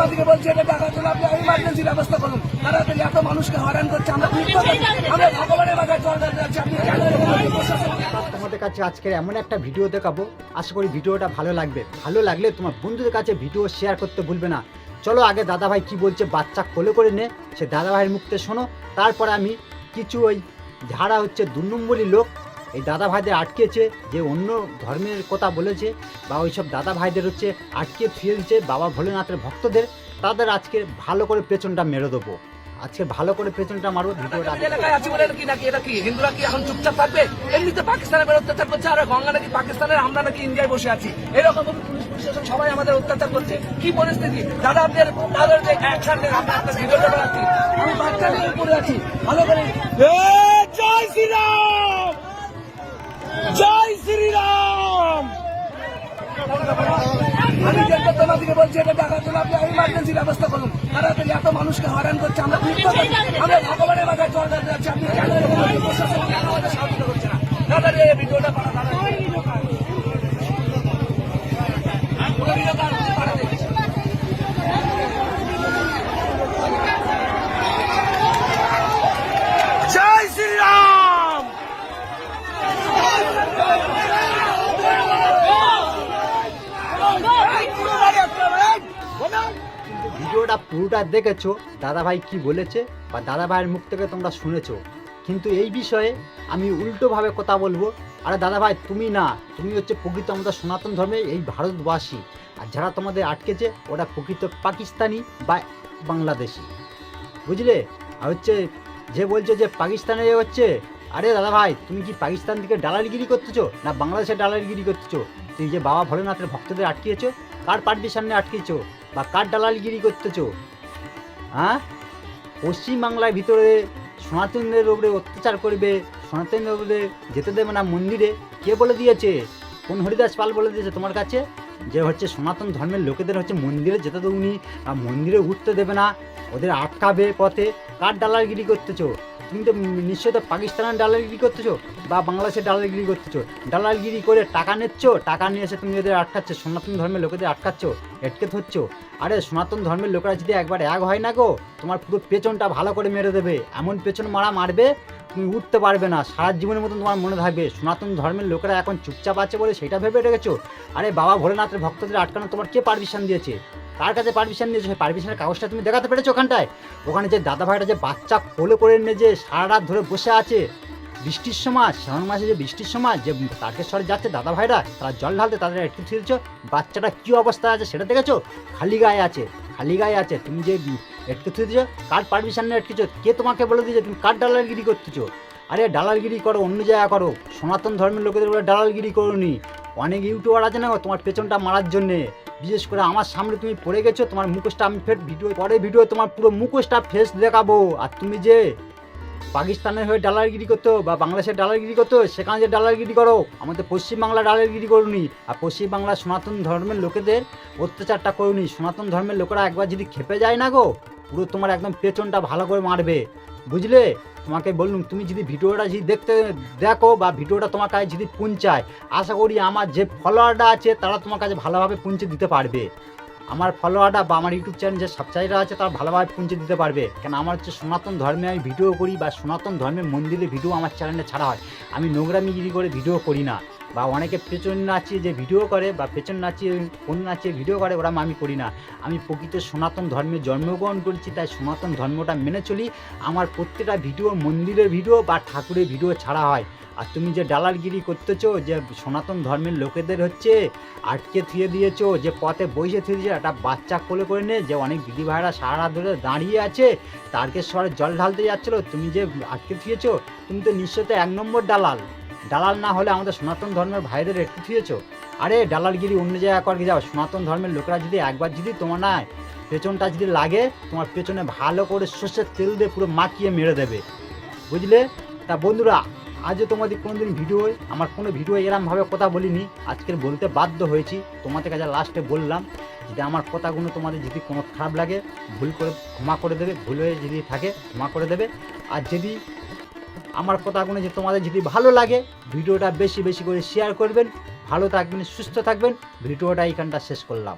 আমাদেরকে বলছে, এটা টাকা তুলে, আপনি ইমার্জেন্সি ব্যবস্থা করুন। তাড়াতাড়ি এত মানুষকে হয়রান করছে, আমরা আমরা ভগবানের মাথায় তোমাদের কাছে আজকে এমন একটা ভিডিও দেখাবো। আশা করি ভিডিওটা ভালো লাগবে। ভালো লাগলে তোমার বন্ধুদের কাছে ভিডিও শেয়ার করতে ভুলবে না। চলো আগে দাদাভাই কি বলছে, বাচ্চা কোলে করে নে। সে দাদাভাইয়ের মুখতে শোনো। তারপরে আমি কিছু ওই যারা হচ্ছে দু নম্বরই লোক। এই দাদা ভাইদের আটকেছে যে অন্য ধর্মের কথা বলেছে বা ওইসব দাদা ভাইদের হচ্ছে আটকে ফিরে দিচ্ছে বাবা ভোলেনাথের ভক্তদের তাদের আজকে ভালো করে পেছনটা মেরে দেবো। আজকে ভালো করে পেছনটা মারবো ভিডিওটা এলাকায় আছি বলে কি নাকি? এটা কি? হিন্দুরা কি এখন চুপচাপ থাকবে? এমনিতে পাকিস্তানের বের অত্যাচার করছে আর গঙ্গা নাকি পাকিস্তানের আমরা নাকি ইন্ডিয়ায় বসে আছি। এরকম পুলিশ প্রশাসন সবাই আমাদের অত্যাচার করছে। কি পরিস্থিতি? দাদা আপনার দাদার যে অ্যাকশন আমরা ভিডিওটা বানাচ্ছি। আমি বাচ্চা নিয়ে উপরে আছি। ভালো করে জয় শ্রীরাম! জয় শ্রী রাম আমি দেখব তোমাদেরকে বলছি, এটা দেখার জন্য আপনি ইমার্জেন্সি ব্যবস্থা করুন। এত মানুষকে হয়রান করছে, আমরা আমরা ভগবানের মাথায় জল যাচ্ছি, আপনি কেন? প্রশাসন কেন সাহায্য করছে না তাড়াতাড়ি এই ভিডিওটা বানা। পুরো ভিডিওটা বানাতে। জয় শ্রীরাম ভিডিওটা পুরোটা দেখেছ, দাদাভাই কি বলেছে বা দাদাভাইয়ের মুখ থেকে তোমরা শুনেছো। কিন্তু এই বিষয়ে আমি উল্টোভাবে কথা বলব। আরে দাদাভাই, তুমি না, তুমি হচ্ছে প্রকৃত আমাদের সনাতন ধর্মে এই ভারতবাসী। আর যারা তোমাদের আটকেছে, ওরা প্রকৃত পাকিস্তানি বা বাংলাদেশি। বুঝলে? আর হচ্ছে যে বলছে যে পাকিস্তানে হচ্ছে, আরে দাদাভাই, তুমি কি পাকিস্তান থেকে ডালালগিরি করতেছো না বাংলাদেশে ডালালগিরি করতেছো? তুই যে বাবা ভোলেনাথের ভক্তদের আটকিয়েছো, কার পার্টির সামনে আটকেছো বা কার দালালগিরি করতেছ? হ্যাঁ? পশ্চিমবাংলার ভিতরে সনাতনদের উপরে অত্যাচার করবে, সনাতনদের উপরে যেতে দেবে না মন্দিরে। কে বলে দিয়েছে? কোন হরিদাস পাল বলে দিয়েছে তোমার কাছে? যে হচ্ছে সনাতন ধর্মের লোকেদের হচ্ছে মন্দিরে যেতে দেবনি আর মন্দিরে উঠতে দেবে না। ওদের আটকাবে পথে। কার দালালগিরি করতেছো? তুমি তো নিশ্চয়ই তো পাকিস্তানের দালালগিরি করতেছো বা বাংলাদেশের দালালগিরি করতেছো। দালালগিরি করে টাকা নিচ্ছ, টাকা নিয়ে এসে তুমি ওদের আটকাচ্ছ, সনাতন ধর্মের লোকেদের আটকাচ্ছ, এটকে ধরছ। আরে সনাতন ধর্মের লোকেরা যদি একবার এক হয় না গো, তোমার পুরো পেছনটা ভালো করে মেরে দেবে। এমন পেছন মারা মারবে, তুমি উঠতে পারবে না। সারা জীবনের মতন তোমার মনে থাকবে। সনাতন ধর্মের লোকেরা এখন চুপচাপ আছে বলে সেটা ভেবে রেখেছো? আরে বাবা, ভোলেনাথের ভক্তদের আটকানো তোমার কে পারমিশন দিয়েছে? কার কাছে পারমিশন দিয়েছে সেই পারমিশনের কাগজটা তুমি দেখাতে পেরেছ ওখানটায়? ওখানে যে দাদা ভাইটা যে বাচ্চা কোলে করে নিয়ে যে সারা রাত ধরে বসে আছে। বৃষ্টির সময়, শ্রাবণ মাসে যে বৃষ্টির সময়, যে তারকেশ্বরে যাচ্ছে দাদা ভাইরা তারা জল ঢালতে তাদের একটু ছিঁড়েছ বাচ্চাটা কী অবস্থায় আছে সেটা দেখেছ? খালি গায়ে আছে, খালি গায়ে আছে, তুমি যে একটু থুয়ে দিয়েছ কার পারমিশন নিয়ে আটকেছো কে তোমাকে বলে দিয়েছে, তুমি কার দালালগিরি করতেছো? আরে ডালালগিরি করো, অন্য জায়গা করো। সনাতন ধর্মের লোকেদের বলে ডালালগিরি করো নি। অনেক ইউটিউবার আছে না তোমার পেছনটা মারার জন্যে। বিশেষ করে আমার সামনে তুমি পড়ে গেছো, তোমার মুখোশটা আমি ফের ভিডিও পরে ভিডিও তোমার পুরো মুখোশটা ফেস দেখাবো। আর তুমি যে পাকিস্তানের হয়ে ডালারগিরি করতো বা বাংলাদেশের ডালারগিরি করতো, সেখানে যে ডালারগিরি করো, আমাদের পশ্চিমবাংলা ডালারগিরি করুনি। আর পশ্চিমবাংলার সনাতন ধর্মের লোকেদের অত্যাচারটা করুনি। সনাতন ধর্মের লোকেরা একবার যদি খেপে যায় না গো, পুরো তোমার একদম পেছনটা ভালো করে মারবে। বুঝলে? তোমাকে বললুম, তুমি যদি ভিডিওটা যদি দেখতে দেখো বা ভিডিওটা তোমার কাছে যদি পৌঁছায়, আশা করি আমার যে ফলোয়ারটা আছে, তারা তোমার কাছে ভালোভাবে পৌঁছে দিতে পারবে। আমার ফলোয়ারটা বা আমার ইউটিউব চ্যানেল যে সাবস্ক্রাইবার আছে, তারা ভালোভাবে পৌঁছে দিতে পারবে। কেন আমার হচ্ছে সনাতন ধর্মে আমি ভিডিও করি বা সনাতন ধর্মের মন্দিরে ভিডিও আমার চ্যানেলে ছাড়া হয়। আমি নোংরামিগিরি করে ভিডিও করি না। বা অনেকে পেছন নাচিয়ে যে ভিডিও করে বা পেছন নাচিয়ে ফোন নাচিয়ে ভিডিও করে ওরা আমি করি না। আমি প্রকৃত সনাতন ধর্মে জন্মগ্রহণ করেছি, তাই সনাতন ধর্মটা মেনে চলি। আমার প্রত্যেকটা ভিডিও মন্দিরের ভিডিও বা ঠাকুরের ভিডিও ছাড়া হয়। আর তুমি যে ডালারগিরি করতেছো, যে সনাতন ধর্মের লোকেদের হচ্ছে আটকে থুয়ে দিয়েছ, যে পথে বসে থুয়ে দিয়েছ একটা বাচ্চা কোলে করে নে, যে অনেক দিদি ভাইরা সারা ধরে দাঁড়িয়ে আছে তারকেশ্বরে জল ঢালতে যাচ্ছিল, তুমি যে আটকে থুয়েছো, তুমি তো নিশ্চয় তো এক নম্বর দালাল দালাল না হলে আমাদের সনাতন ধর্মের ভাইদের একটু থুয়েছো আরে, দালালগিরি অন্য জায়গা করে, যাও। সনাতন ধর্মের লোকেরা যদি একবার যদি তোমার না পেছনটা যদি লাগে, তোমার পেছনে ভালো করে সর্ষের তেল দিয়ে পুরো মাখিয়ে মেরে দেবে। বুঝলে? তা বন্ধুরা, আজও তোমাদের কোনোদিন ভিডিও আমার কোনো ভিডিও এরমভাবে কথা বলিনি। আজকের বলতে বাধ্য হয়েছি। তোমাদের কাছে লাস্টে বললাম, যদি আমার কথাগুলো তোমাদের যদি কোনো খারাপ লাগে, ভুল করে ক্ষমা করে দেবে, ভুল হয়ে যদি থাকে, ক্ষমা করে দেবে। আর যদি আমার কথাগুলো যে তোমাদের যদি ভালো লাগে, ভিডিওটা বেশি বেশি করে শেয়ার করবেন, ভালো থাকবেন, সুস্থ থাকবেন, ভিডিওটা এইখানটা শেষ করলাম।